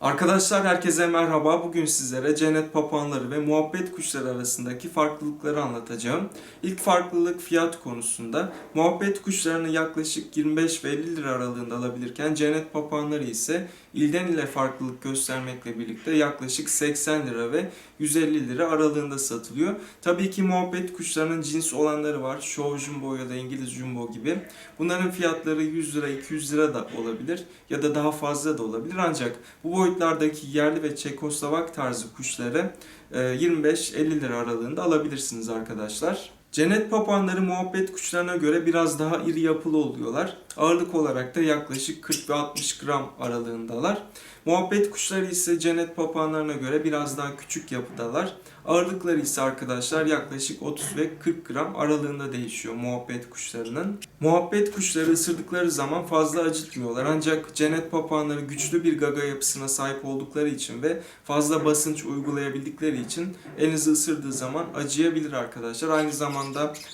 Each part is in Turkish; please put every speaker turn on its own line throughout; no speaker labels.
Arkadaşlar herkese merhaba. Bugün sizlere cennet papağanları ve muhabbet kuşları arasındaki farklılıkları anlatacağım. İlk farklılık fiyat konusunda. Muhabbet kuşlarını yaklaşık 25 ve 50 lira aralığında alabilirken cennet papağanları ise ilden ile farklılık göstermekle birlikte yaklaşık 80 lira ve 150 lira aralığında satılıyor. Tabii ki muhabbet kuşlarının cins olanları var. Show Jumbo ya da İngiliz Jumbo gibi. Bunların fiyatları 100 lira 200 lira da olabilir ya da daha fazla da olabilir ancak bu boyutlardaki yerli ve Çekoslovak tarzı kuşları e, 25-50 lira aralığında alabilirsiniz arkadaşlar. Cennet papağanları muhabbet kuşlarına göre biraz daha iri yapılı oluyorlar. Ağırlık olarak da yaklaşık 40 ve 60 gram aralığındalar. Muhabbet kuşları ise cennet papağanlarına göre biraz daha küçük yapıdalar. Ağırlıkları ise arkadaşlar yaklaşık 30 ve 40 gram aralığında değişiyor muhabbet kuşlarının. Muhabbet kuşları ısırdıkları zaman fazla acıtmıyorlar ancak cennet papağanları güçlü bir gaga yapısına sahip oldukları için ve fazla basınç uygulayabildikleri için elinizi ısırdığı zaman acıyabilir arkadaşlar. Aynı zamanda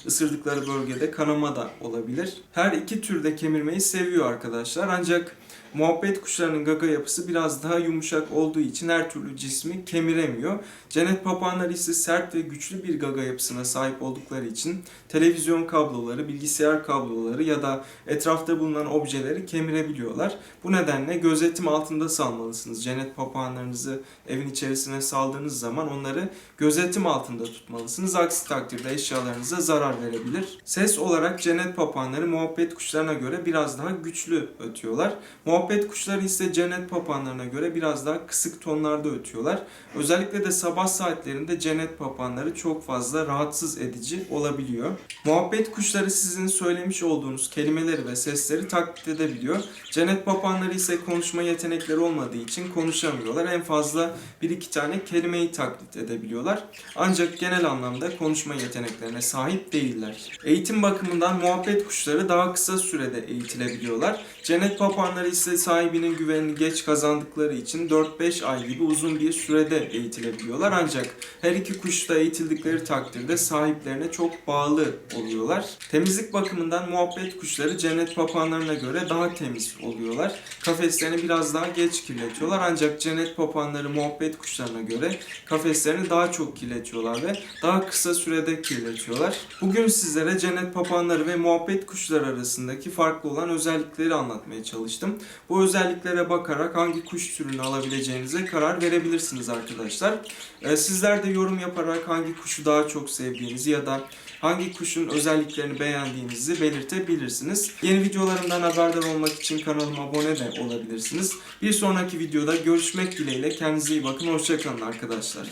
ısırdıkları bölgede kanama da olabilir. Her iki türde kemirmeyi seviyor arkadaşlar ancak Muhabbet kuşlarının gaga yapısı biraz daha yumuşak olduğu için her türlü cismi kemiremiyor. Cennet papağanları ise sert ve güçlü bir gaga yapısına sahip oldukları için televizyon kabloları, bilgisayar kabloları ya da etrafta bulunan objeleri kemirebiliyorlar. Bu nedenle gözetim altında salmalısınız. Cennet papağanlarınızı evin içerisine saldığınız zaman onları gözetim altında tutmalısınız. Aksi takdirde eşyalarınıza zarar verebilir. Ses olarak cennet papağanları muhabbet kuşlarına göre biraz daha güçlü ötüyorlar. Muhabbet kuşları ise cennet papağanlarına göre biraz daha kısık tonlarda ötüyorlar. Özellikle de sabah saatlerinde cennet papağanları çok fazla rahatsız edici olabiliyor. Muhabbet kuşları sizin söylemiş olduğunuz kelimeleri ve sesleri taklit edebiliyor. Cennet papağanları ise konuşma yetenekleri olmadığı için konuşamıyorlar. En fazla bir iki tane kelimeyi taklit edebiliyorlar. Ancak genel anlamda konuşma yeteneklerine sahip değiller. Eğitim bakımından muhabbet kuşları daha kısa sürede eğitilebiliyorlar. Cennet papağanları ise sahibinin güvenini geç kazandıkları için 4-5 ay gibi uzun bir sürede eğitilebiliyorlar. Ancak her iki kuş da eğitildikleri takdirde sahiplerine çok bağlı oluyorlar. Temizlik bakımından muhabbet kuşları cennet papağanlarına göre daha temiz oluyorlar. Kafeslerini biraz daha geç kirletiyorlar ancak cennet papağanları muhabbet kuşlarına göre kafeslerini daha çok kirletiyorlar ve daha kısa sürede kirletiyorlar. Bugün sizlere cennet papağanları ve muhabbet kuşları arasındaki farklı olan özellikleri anlatmaya çalıştım. Bu özelliklere bakarak hangi kuş türünü alabileceğinize karar verebilirsiniz arkadaşlar. Ee, Sizler de yorum yaparak hangi kuşu daha çok sevdiğinizi ya da hangi kuşun özelliklerini beğendiğinizi belirtebilirsiniz. Yeni videolarımdan haberdar olmak için kanalıma abone de olabilirsiniz. Bir sonraki videoda görüşmek dileğiyle kendinize iyi bakın. Hoşçakalın arkadaşlar.